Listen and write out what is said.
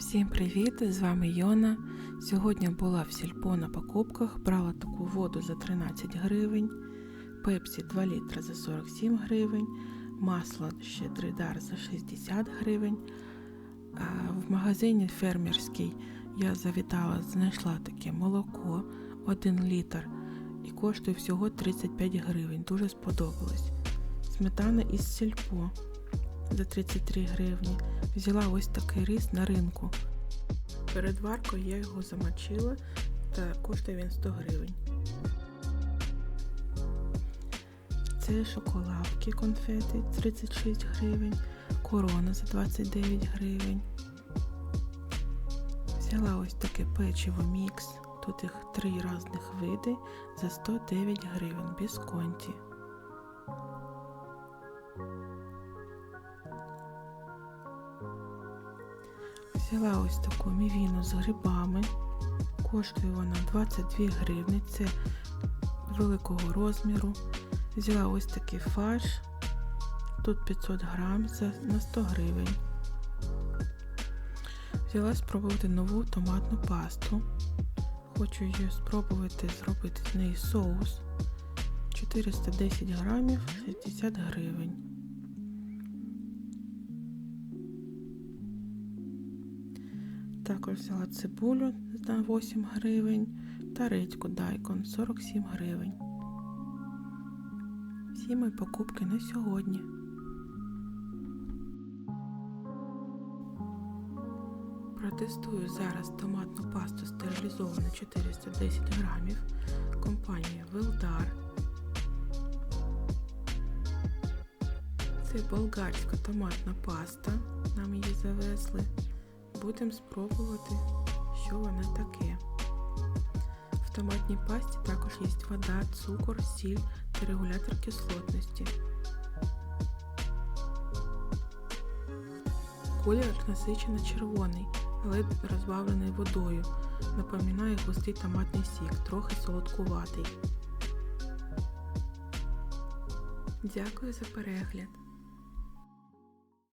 Всім привіт! З вами Йона. Сьогодні була в сільпо на покупках, брала таку воду за 13 гривень, пепсі 2 літра за 47 гривень, масло щедрий дар за 60 гривень. А в магазині фермерський я завітала, знайшла таке молоко 1 літр і коштує всього 35 гривень. Дуже сподобалось. Сметана із сільпо за 33 гривні. Взяла ось такий рис на ринку. Перед варкою я його замочила та коштує він 100 гривень. Це шоколадки конфети 36 гривень, корона за 29 гривень. Взяла ось таке печиво мікс. Тут їх три різних види за 109 гривень бісконті. Взяла ось таку мівіну з грибами. Коштує вона 22 гривні. Це великого розміру. Взяла ось такий фарш. Тут 500 грам на 100 гривень. Взяла спробувати нову томатну пасту. Хочу її спробувати зробити з неї соус. 410 грамів 60 гривень. Також взяла цибулю на 8 гривень та редьку дайкон 47 гривень. Всі мої покупки на сьогодні. Протестую зараз томатну пасту стерилізовану 410 грамів. Компанія Велдар. Це болгарська томатна паста. Нам її завезли. Будемо спробувати, що вона таке. В томатній пасті також є вода, цукор, сіль та регулятор кислотності. Колір насичено червоний, але розбавлений водою. Напоминає густий томатний сік, трохи солодкуватий. Дякую за перегляд!